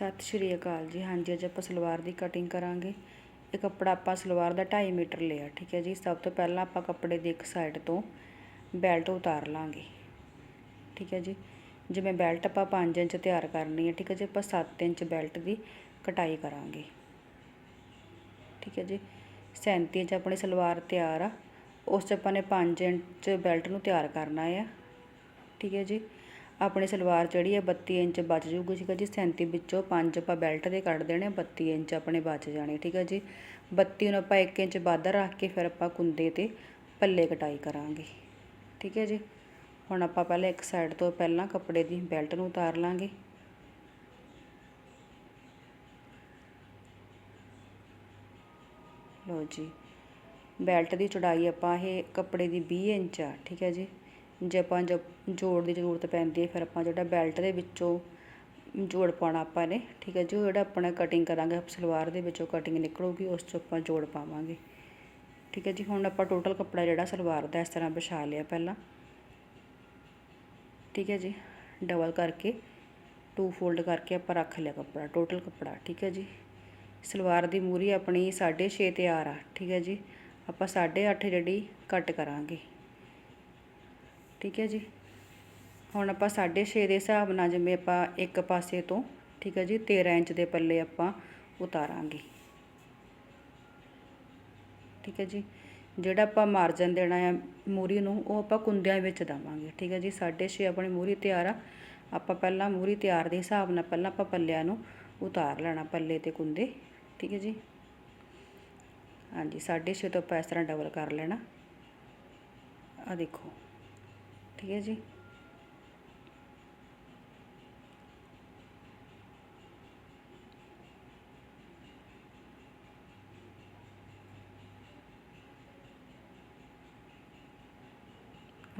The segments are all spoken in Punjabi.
ਸਤਿ ਸ਼੍ਰੀ ਅਕਾਲ ਜੀ। ਹਾਂਜੀ, ਅੱਜ ਆਪਾਂ ਸਲਵਾਰ ਦੀ ਕਟਿੰਗ ਕਰਾਂਗੇ। ਇਹ ਕੱਪੜਾ ਆਪਾਂ ਸਲਵਾਰ ਦਾ 2.5 ਮੀਟਰ ਲਿਆ, ਠੀਕ ਹੈ ਜੀ। ਸਭ ਤੋਂ ਪਹਿਲਾਂ ਆਪਾਂ ਕੱਪੜੇ ਦੀ ਇੱਕ ਸਾਈਡ ਤੋਂ ਬੈਲਟ ਉਤਾਰ ਲਾਂਗੇ, ਠੀਕ ਹੈ ਜੀ। ਜਿਵੇਂ ਬੈਲਟ ਆਪਾਂ 5 ਇੰਚ ਤਿਆਰ ਕਰਨੀ ਹੈ, ਠੀਕ ਹੈ ਜੀ। ਆਪਾਂ 7 ਇੰਚ ਬੈਲਟ ਦੀ ਕਟਾਈ ਕਰਾਂਗੇ, ਠੀਕ ਹੈ ਜੀ। 37 ਇੰਚ ਆਪਣੀ ਸਲਵਾਰ ਤਿਆਰ ਆ। ਉਸ 'ਚ ਆਪਾਂ ਨੇ 5 ਇੰਚ ਬੈਲਟ ਨੂੰ ਤਿਆਰ ਕਰਨਾ ਆ, ਠੀਕ ਹੈ ਜੀ। ਆਪਣੀ ਸਲਵਾਰ ਜਿਹੜੀ ਹੈ 32 ਇੰਚ ਬਚ ਜੂਗੀ ਠੀਕ ਹੈ ਜੀ। 37 ਵਿੱਚੋਂ 5 ਆਪਾਂ ਬੈਲਟ ਦੇ ਕੱਢ ਦੇਣੇ 32 ਇੰਚ ਆਪਣੇ ਬਚ ਜਾਣੇ, ਠੀਕ ਹੈ ਜੀ। 32 ਨੂੰ ਆਪਾਂ 1 ਇੰਚ ਵਾਧਾ ਰੱਖ ਕੇ ਫਿਰ ਆਪਾਂ ਕੁੰਦੇ ਤੇ ਪੱਲੇ ਕਟਾਈ ਕਰਾਂਗੇ, ਠੀਕ ਹੈ ਜੀ। ਹੁਣ ਆਪਾਂ ਪਹਿਲਾਂ ਇੱਕ ਸਾਈਡ ਤੋਂ ਪਹਿਲਾਂ ਕੱਪੜੇ ਦੀ ਬੈਲਟ ਨੂੰ ਉਤਾਰ ਲਾਂਗੇ। ਲਓ ਜੀ। ਬੈਲਟ ਦੀ ਚੌੜਾਈ ਆਪਾਂ ਇਹ ਕੱਪੜੇ ਦੀ 20 ਇੰਚ ਆ, ਠੀਕ ਹੈ ਜੀ। ਜੇ ਆਪਾਂ ਜੋੜ ਦੀ ਜ਼ਰੂਰਤ ਪੈਂਦੀ ਹੈ, ਫਿਰ ਆਪਾਂ ਜਿਹੜਾ ਬੈਲਟ ਦੇ ਵਿੱਚੋਂ ਜੋੜ ਪਾਉਣਾ ਆਪਾਂ ਨੇ, ਠੀਕ ਹੈ ਜੀ, ਉਹ ਜਿਹੜਾ ਆਪਣਾ ਕਟਿੰਗ ਕਰਾਂਗੇ, ਸਲਵਾਰ ਦੇ ਵਿੱਚੋਂ ਕਟਿੰਗ ਨਿਕਲੂਗੀ, ਉਸ 'ਚੋਂ ਆਪਾਂ ਜੋੜ ਪਾਵਾਂਗੇ। ਠੀਕ ਹੈ ਜੀ, ਹੁਣ ਆਪਾਂ ਟੋਟਲ ਕੱਪੜਾ ਜਿਹੜਾ ਸਲਵਾਰ ਦਾ ਇਸ ਤਰ੍ਹਾਂ ਵਿਛਾ ਲਿਆ ਪਹਿਲਾਂ। ਠੀਕ ਹੈ ਜੀ ਡਬਲ ਕਰਕੇ ਟੂ ਫੋਲਡ ਕਰਕੇ ਆਪਾਂ ਰੱਖ ਲਿਆ ਕੱਪੜਾ ਟੋਟਲ ਕੱਪੜਾ, ਠੀਕ ਹੈ ਜੀ। ਸਲਵਾਰ ਦੀ ਮੂਰੀ ਆਪਣੀ 6.5 ਤਿਆਰ ਆ, ਠੀਕ ਹੈ ਜੀ। ਆਪਾਂ 8.5 ਜਿਹੜੀ ਕੱਟ ਕਰਾਂਗੇ। ਠੀਕ ਹੈ ਜੀ। ਹੁਣ ਆਪਾਂ 6.5 ਦੇ ਹਿਸਾਬ ਨਾਲ ਜਿਵੇਂ ਆਪਾਂ ਇੱਕ ਪਾਸੇ ਤੋਂ, ਠੀਕ ਹੈ ਜੀ 13 ਇੰਚ ਦੇ ਪੱਲੇ ਆਪਾਂ ਉਤਾਰਾਂਗੇ। ਠੀਕ ਹੈ ਜੀ। ਜਿਹੜਾ ਆਪਾਂ ਮਾਰਜਨ ਦੇਣਾ ਹੈ ਮੂਰੀ ਨੂੰ, ਉਹ ਆਪਾਂ ਕੁੰਦਿਆਂ ਵਿੱਚ ਦਵਾਂਗੇ। ਠੀਕ ਹੈ ਜੀ 6.5 ਆਪਣੀ ਮੂਰੀ ਤਿਆਰ ਆ। ਆਪਾਂ ਪਹਿਲਾਂ ਮੂਰੀ ਤਿਆਰ ਦੇ ਹਿਸਾਬ ਨਾਲ ਪਹਿਲਾਂ ਆਪਾਂ ਪੱਲਿਆਂ ਨੂੰ ਉਤਾਰ ਲੈਣਾ, ਪੱਲੇ ਤੇ ਕੁੰਦੇ। ਠੀਕ ਹੈ ਜੀ। ਹਾਂਜੀ 6.5 ਤੋਂ ਆਪਾਂ ਇਸ ਤਰ੍ਹਾਂ ਡਬਲ ਕਰ ਲੈਣਾ। ਆ ਦੇਖੋ। ਠੀਕ ਹੈ ਜੀ।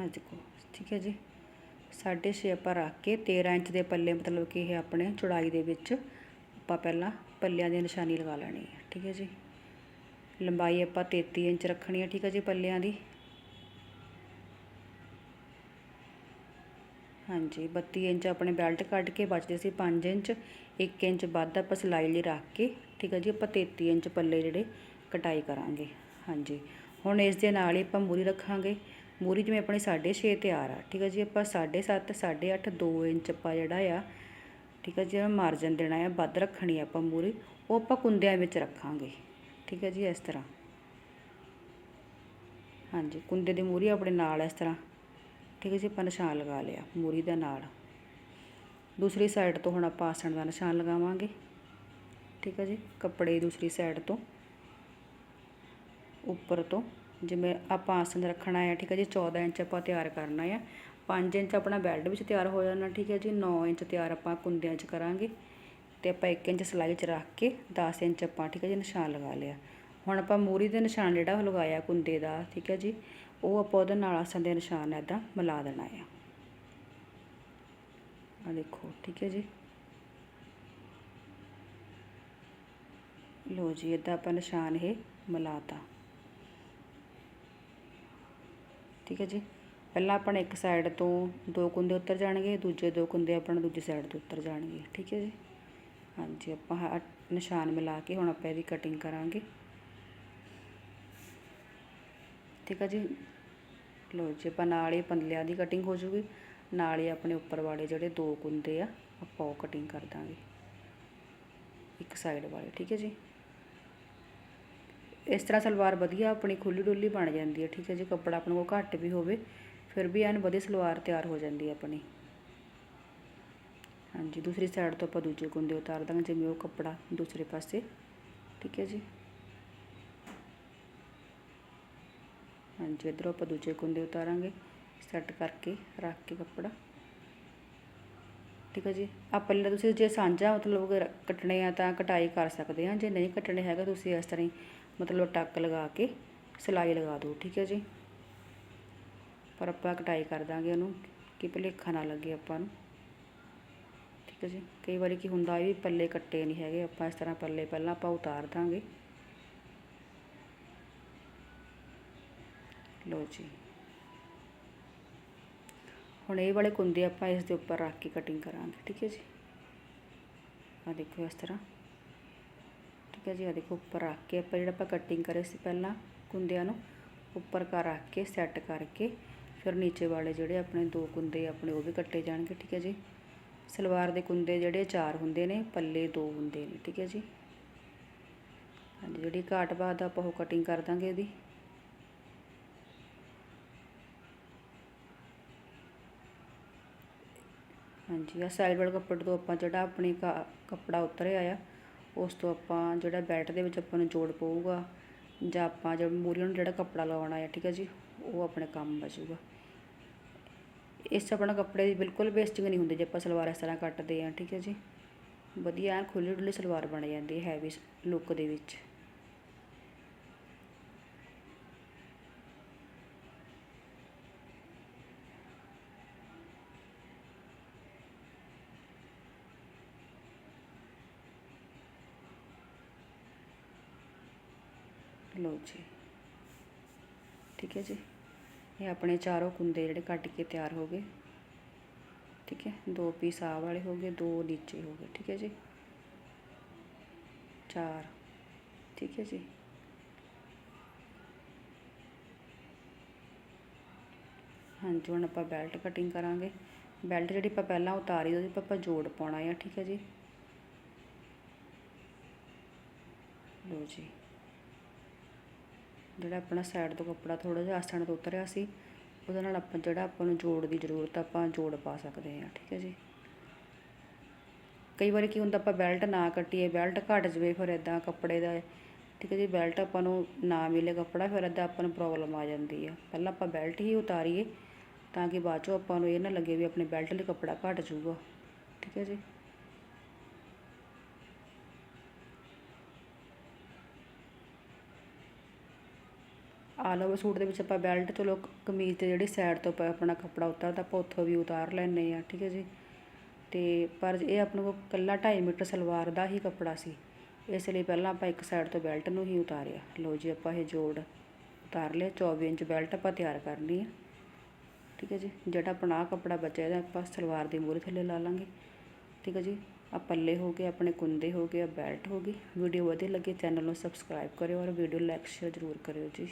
ਆ ਕੋ, ਠੀਕ ਹੈ ਜੀ। 6.5 ਆਪਾਂ ਰੱਖ ਕੇ 13 ਇੰਚ ਦੇ ਪੱਲੇ ਮਤਲਬ ਕਿ ਇਹ ਆਪਣੇ ਚੌੜਾਈ ਦੇ ਵਿੱਚ ਆਪਾਂ ਪਹਿਲਾਂ ਪੱਲਿਆਂ ਦੀ ਨਿਸ਼ਾਨੀ ਲਗਾ ਲੈਣੀ ਹੈ, ਠੀਕ ਹੈ ਜੀ। ਲੰਬਾਈ ਆਪਾਂ 33 ਇੰਚ ਰੱਖਣੀ ਹੈ, ਠੀਕ ਹੈ ਜੀ, ਪੱਲਿਆਂ ਦੀ। ਹਾਂਜੀ 32 ਇੰਚ ਆਪਣੇ ਬੈਲਟ ਕੱਢ ਕੇ ਬਚਦੇ ਸੀ 5 ਇੰਚ 1 ਇੰਚ ਵੱਧ ਆਪਾਂ ਸਿਲਾਈ ਲਈ ਰੱਖ ਕੇ, ਠੀਕ ਹੈ ਜੀ, ਆਪਾਂ 33 ਇੰਚ ਪੱਲੇ ਜਿਹੜੇ ਕਟਾਈ ਕਰਾਂਗੇ, ਹਾਂਜੀ। ਹੁਣ ਇਸ ਦੇ ਨਾਲ ਹੀ ਆਪਾਂ ਮੂਰੀ ਰੱਖਾਂਗੇ, ਮੂਰੀ ਜਿਵੇਂ ਆਪਣੀ 6.5 ਤਿਆਰ ਆ, ਠੀਕ ਹੈ ਜੀ, ਆਪਾਂ 7.5 8.5 2 ਇੰਚ ਆਪਾਂ ਜਿਹੜਾ ਆ, ਠੀਕ ਹੈ ਜੀ ਮਾਰਜਨ ਦੇਣਾ ਆ, ਵੱਧ ਰੱਖਣੀ ਆ ਆਪਾਂ ਮੂਰੀ, ਉਹ ਆਪਾਂ ਕੁੰਦਿਆਂ ਵਿੱਚ ਰੱਖਾਂਗੇ, ਠੀਕ ਹੈ ਜੀ, ਇਸ ਤਰ੍ਹਾਂ। ਹਾਂਜੀ, ਕੁੰਦੇ ਦੀ ਮੂਰੀ ਆਪਣੇ ਨਾਲ ਇਸ ਤਰ੍ਹਾਂ ਠੀਕ ਹੈ ਜੀ ਆਪਾਂ ਨਿਸ਼ਾਨ ਲਗਾ ਲਿਆ ਮੂਰੀ ਦਾ ਨਾਲ। ਦੂਸਰੀ ਸਾਈਡ ਤੋਂ ਹੁਣ ਆਪਾਂ ਆਸਣ ਦਾ ਨਿਸ਼ਾਨ ਲਗਾਵਾਂਗੇ। ਠੀਕ ਹੈ ਜੀ? ਕੱਪੜੇ ਦੂਸਰੀ ਸਾਈਡ ਤੋਂ। ਉੱਪਰ ਤੋਂ। ਜਿਵੇਂ ਆਪਾਂ ਆਸਣ ਰੱਖਣਾ ਹੈ, ਠੀਕ ਹੈ ਜੀ? 14 ਇੰਚ ਆਪਾਂ ਤਿਆਰ ਕਰਨਾ ਹੈ। 5 ਇੰਚ ਆਪਣਾ ਬੈਲਟ ਵਿੱਚ ਤਿਆਰ ਹੋ ਜਾਣਾ, ਠੀਕ ਹੈ ਜੀ? 9 ਇੰਚ ਤਿਆਰ ਆਪਾਂ ਕੁੰਦਿਆਂ 'ਚ ਕਰਾਂਗੇ। ਤੇ ਆਪਾਂ 1 ਇੰਚ ਸਲਾਈ 'ਚ ਰੱਖ ਕੇ 10 ਇੰਚ ਆਪਾਂ, ਠੀਕ ਹੈ ਜੀ? ਨਿਸ਼ਾਨ ਲਗਾ ਲਿਆ। ਹੁਣ ਆਪਾਂ ਮੂਰੀ ਦੇ ਨਿਸ਼ਾਨ ਜਿਹੜਾ ਉਹ ਲਗਾਇਆ ਕੁੰਦੇ ਦਾ, ਠੀਕ ਹੈ ਜੀ? ਉਹ ਆਪਾਂ ਉਹਦੇ ਨਾਲ ਆਸਣ ਦੇ ਨਿਸ਼ਾਨ ਇੱਦਾਂ ਮਿਲਾ ਦੇਣਾ ਆ। ਆ ਦੇਖੋ, ਠੀਕ ਹੈ ਜੀ? ਲੋ ਜੀ ਇੱਦਾਂ ਆਪਾਂ ਨਿਸ਼ਾਨ ਇਹ ਮਿਲਾਤਾ। ਠੀਕ ਹੈ ਜੀ? ਪਹਿਲਾਂ ਆਪਾਂ ਇੱਕ ਸਾਈਡ ਤੋਂ ਦੋ ਕੁੰਦੇ ਉੱਤਰ ਜਾਣਗੇ, ਦੂਜੇ ਦੋ ਕੁੰਦੇ ਆਪਣਾ ਦੂਜੀ ਸਾਈਡ ਤੋਂ ਉੱਤਰ ਜਾਣਗੇ, ਠੀਕ ਹੈ ਜੀ? ਹਾਂਜੀ, ਆਪਾਂ ਨਿਸ਼ਾਨ ਮਿਲਾ ਕੇ ਹੁਣ ਆਪਾਂ ਇਹਦੀ ਕਟਿੰਗ ਕਰਾਂਗੇ। ਠੀਕ ਹੈ ਜੀ ਲੋ ਜੀ, ਆਪਾਂ ਨਾਲ ਹੀ ਪੱਲਿਆਂ ਦੀ ਕਟਿੰਗ ਹੋ ਜੂਗੀ। ਨਾਲ ਹੀ ਆਪਣੇ ਉੱਪਰ ਵਾਲੇ ਜਿਹੜੇ ਦੋ ਕੁੰਦੇ ਆ, ਆਪਾਂ ਉਹ ਕਟਿੰਗ ਕਰ ਦਾਂਗੇ। ਇੱਕ ਸਾਈਡ ਵਾਲੇ, ਠੀਕ ਹੈ ਜੀ? ਇਸ ਤਰ੍ਹਾਂ ਸਲਵਾਰ ਵਧੀਆ ਆਪਣੀ ਖੁੱਲੀ ਡੁੱਲੀ ਬਣ ਜਾਂਦੀ ਹੈ, ਠੀਕ ਹੈ ਜੀ? ਕੱਪੜਾ ਆਪਣੇ ਕੋਲ ਘੱਟ ਵੀ ਹੋਵੇ, ਫਿਰ ਵੀ ਐਨ ਵਧੀਆ ਸਲਵਾਰ ਤਿਆਰ ਹੋ ਜਾਂਦੀ ਹੈ ਆਪਣੀ। ਹਾਂਜੀ, ਦੂਸਰੀ ਸਾਈਡ ਤੋਂ ਆਪਾਂ ਦੂਜੇ ਕੁੰਦੇ ਉਤਾਰ ਦਾਂਗੇ, ਜਿਵੇਂ ਉਹ ਕੱਪੜਾ ਦੂਸਰੇ ਪਾਸੇ, ਠੀਕ ਹੈ ਜੀ? ਹਾਂਜੀ, ਇਧਰੋਂ ਆਪਾਂ ਦੂਜੇ ਕੁੰਦੇ ਉਤਾਰਾਂਗੇ। ਸੈੱਟ ਕਰਕੇ ਰੱਖ ਕੇ ਕੱਪੜਾ। ਠੀਕ ਹੈ ਜੀ? ਆ ਪੱਲੇ ਤੁਸੀਂ ਜੇ ਸਾਂਝਾ ਮਤਲਬ ਕੱਟਣੇ ਆ ਤਾਂ ਕਟਾਈ ਕਰ ਸਕਦੇ ਆ। ਜੇ ਨਹੀਂ ਕੱਟਣੇ ਹੈਗਾ ਤੁਸੀਂ ਇਸ ਤਰ੍ਹਾਂ ਹੀ ਮਤਲਬ ਟੱਕ ਲਗਾ ਕੇ ਸਿਲਾਈ ਲਗਾ ਦਿਓ, ਠੀਕ ਹੈ ਜੀ? ਪਰ ਆਪਾਂ ਕਟਾਈ ਕਰ ਦਾਂਗੇ ਉਹਨੂੰ, ਕਿ ਭੁਲੇਖਾ ਨਾ ਲੱਗੇ ਆਪਾਂ ਨੂੰ। ਠੀਕ ਹੈ ਜੀ? ਕਈ ਵਾਰੀ ਕੀ ਹੁੰਦਾ, ਇਹ ਵੀ ਪੱਲੇ ਕੱਟੇ ਨਹੀਂ ਹੈਗੇ। ਆਪਾਂ ਇਸ ਤਰ੍ਹਾਂ ਪੱਲੇ ਪਹਿਲਾਂ ਆਪਾਂ ਉਤਾਰ ਦਾਂਗੇ। ਲੋ ਜੀ। ਹੁਣ ਇਹ ਵਾਲੇ ਕੁੰਦੇ ਆਪਾਂ ਇਸ ਦੇ ਉੱਪਰ ਰੱਖ ਕੇ ਕਟਿੰਗ ਕਰਾਂਗੇ, ਠੀਕ ਹੈ ਜੀ। ਆ ਦੇਖੋ ਇਸ ਤਰ੍ਹਾਂ। ਠੀਕ ਹੈ ਜੀ ਆ ਦੇਖੋ ਉੱਪਰ ਰੱਖ ਕੇ ਆਪਾਂ ਜਿਹੜਾ ਆਪਾਂ ਕਟਿੰਗ ਕਰੇ ਸੀ ਪਹਿਲਾਂ ਕੁੰਦਿਆਂ ਨੂੰ, ਉੱਪਰ ਕਰ ਰੱਖ ਕੇ ਸੈੱਟ ਕਰਕੇ ਫਿਰ ਨੀਚੇ ਵਾਲੇ ਜਿਹੜੇ ਆਪਣੇ ਦੋ ਕੁੰਦੇ ਆਪਣੇ ਉਹ ਵੀ ਕੱਟੇ ਜਾਣਗੇ, ਠੀਕ ਹੈ ਜੀ। ਸਲਵਾਰ ਦੇ ਕੁੰਦੇ ਜਿਹੜੇ ਚਾਰ ਹੁੰਦੇ ਨੇ, ਪੱਲੇ ਦੋ ਹੁੰਦੇ ਨੇ, ਠੀਕ ਹੈ ਜੀ। ਹਾਂਜੀ, ਜਿਹੜੀ ਘਾਟ ਬਾਅਦ ਆਪਾਂ ਉਹ ਕਟਿੰਗ ਕਰ ਦਾਂਗੇ ਇਹਦੀ। ਹਾਂਜੀ ਆ ਸਾਈਡ ਵਾਲੇ ਕੱਪੜੇ ਤੋਂ ਆਪਾਂ ਜਿਹੜਾ ਆਪਣੀ ਕੱਪੜਾ ਉਤਰਿਆ ਆ, ਉਸ ਤੋਂ ਆਪਾਂ ਜਿਹੜਾ ਬੈਲਟ ਦੇ ਵਿੱਚ ਆਪਾਂ ਨੂੰ ਜੋੜ ਪਊਗਾ, ਜਾਂ ਆਪਾਂ ਜਦ ਮੂਰੀ ਨੂੰ ਜਿਹੜਾ ਕੱਪੜਾ ਲਗਾਉਣਾ ਹੈ ਠੀਕ ਹੈ ਜੀ, ਉਹ ਆਪਣੇ ਕੰਮ ਬਚੂਗਾ। ਇਸ ਆਪਣਾ ਕੱਪੜੇ ਦੀ ਬਿਲਕੁਲ ਵੇਸਟਿੰਗ ਨਹੀਂ ਹੁੰਦੀ, ਜੇ ਆਪਾਂ ਸਲਵਾਰ ਇਸ ਤਰ੍ਹਾਂ ਕੱਟਦੇ ਆ, ਠੀਕ ਹੈ ਜੀ। ਵਧੀਆ ਐਨ ਖੁੱਲੀ ਡੁੱਲੀ ਸਲਵਾਰ ਬਣ ਜਾਂਦੀ ਹੈ ਹੈਵੀ ਲੁੱਕ ਦੇ ਵਿੱਚ। ਲਓ ਜੀ। ਠੀਕ ਹੈ ਜੀ। ਇਹ ਆਪਣੇ ਚਾਰੋਂ ਕੁੰਦੇ ਜਿਹੜੇ ਕੱਟ ਕੇ ਤਿਆਰ ਹੋ ਗਏ। ਠੀਕ ਹੈ। ਦੋ ਪੀਸ ਆ ਵਾਲੇ ਹੋ ਗਏ, ਦੋ ਨੀਚੇ ਹੋ ਗਏ। ਠੀਕ ਹੈ ਜੀ। ਚਾਰ। ਠੀਕ ਹੈ ਜੀ। ਹਾਂਜੀ, ਹੁਣ ਆਪਾਂ ਬੈਲਟ ਕਟਿੰਗ ਕਰਾਂਗੇ। ਬੈਲਟ ਜਿਹੜੀ ਆਪਾਂ ਪਹਿਲਾਂ ਉਤਾਰੀ, ਉਹਦੇ ਆਪਾਂ ਜੋੜ ਪਾਉਣਾ ਆ। ਠੀਕ ਹੈ ਜੀ। ਲਓ ਜੀ। ਜਿਹੜਾ ਆਪਣਾ ਸਾਈਡ ਤੋਂ ਕੱਪੜਾ ਥੋੜਾ ਜਿਹਾ ਆਸਣ ਤੋਂ ਉਤਰਿਆ ਸੀ, ਉਹਦੇ ਨਾਲ ਆਪਾਂ ਜਿਹੜਾ ਆਪਾਂ ਨੂੰ ਜੋੜ ਦੀ ਜ਼ਰੂਰਤ ਆਪਾਂ ਜੋੜ ਪਾ ਸਕਦੇ ਹਾਂ, ਠੀਕ ਹੈ ਜੀ। ਕਈ ਵਾਰੀ ਕੀ ਹੁੰਦਾ, ਆਪਾਂ ਬੈਲਟ ਨਾ ਕੱਟੀਏ ਬੈਲਟ ਘਟ ਜਵੇ ਫਿਰ ਇਦਾਂ ਕੱਪੜੇ ਦਾ, ਠੀਕ ਹੈ ਜੀ ਬੈਲਟ ਆਪਾਂ ਨੂੰ ਨਾ ਮਿਲੇ ਕੱਪੜਾ, ਫਿਰ ਇਦਾਂ ਆਪਾਂ ਨੂੰ ਪ੍ਰੋਬਲਮ ਆ ਜਾਂਦੀ ਆ। ਪਹਿਲਾਂ ਆਪਾਂ ਬੈਲਟ ਹੀ ਉਤਾਰੀਏ ਤਾਂ ਕਿ ਬਾਅਦ ਚੋਂ ਆਪਾਂ ਨੂੰ ਇਹ ਨਾ ਲੱਗੇ ਵੀ ਆਪਣੇ ਬੈਲਟ ਲਈ ਕੱਪੜਾ ਘਟ ਜਾਊਗਾ, ਠੀਕ ਹੈ ਜੀ। ਆਲ ਓਵਰ ਸੂਟ ਦੇ ਵਿੱਚ ਆਪਾਂ ਬੈਲਟ ਚਲੋ ਕਮੀਜ਼ ਤੇ ਜਿਹੜੀ ਸਾਈਡ ਤੋਂ ਆਪਣਾ ਕੱਪੜਾ ਉਤਰਦਾ, ਆਪਾਂ ਉੱਥੋਂ ਵੀ ਉਤਾਰ ਲੈਨੇ ਆ ਠੀਕ ਹੈ ਜੀ। ਤੇ ਪਰ ਇਹ ਆਪਣੇ ਕੋਲ ਕੱਲਾ 2.5 ਮੀਟਰ ਸਲਵਾਰ ਦਾ ਹੀ ਕੱਪੜਾ ਸੀ। ਇਸ ਲਈ ਪਹਿਲਾਂ ਆਪਾਂ ਇੱਕ ਸਾਈਡ ਤੋਂ ਬੈਲਟ ਨੂੰ ਹੀ ਉਤਾਰਿਆ। ਲਓ ਜੀ, ਆਪਾਂ ਇਹ ਜੋੜ ਉਤਾਰ ਲਿਆ 24 ਇੰਚ ਬੈਲਟ ਆਪਾਂ ਤਿਆਰ ਕਰਨੀ ਆ, ਠੀਕ ਹੈ ਜੀ। ਜਿਹੜਾ ਆਪਣਾ ਕੱਪੜਾ ਬਚਿਆ ਇਹਦਾ ਆਪਾਂ ਸਲਵਾਰ ਦੇ ਮੂਹਰੇ ਥੱਲੇ ਲਾ ਲਾਂਗੇ, ਠੀਕ ਹੈ ਜੀ। ਆ ਪੱਲੇ ਹੋ ਗਏ, ਆਪਣੇ ਕੁੰਦੇ ਹੋ ਗਏ ਆ ਬੈਲਟ ਹੋ ਗਈ। ਵੀਡੀਓ ਵਧੀਆ ਲੱਗੇ, ਚੈਨਲ ਨੂੰ ਸਬਸਕ੍ਰਾਈਬ ਕਰਿਓ ਔਰ ਵੀਡੀਓ ਲਾਈਕ ਸ਼ੇਅਰ ਜ਼ਰੂਰ ਕਰਿਓ ਜੀ।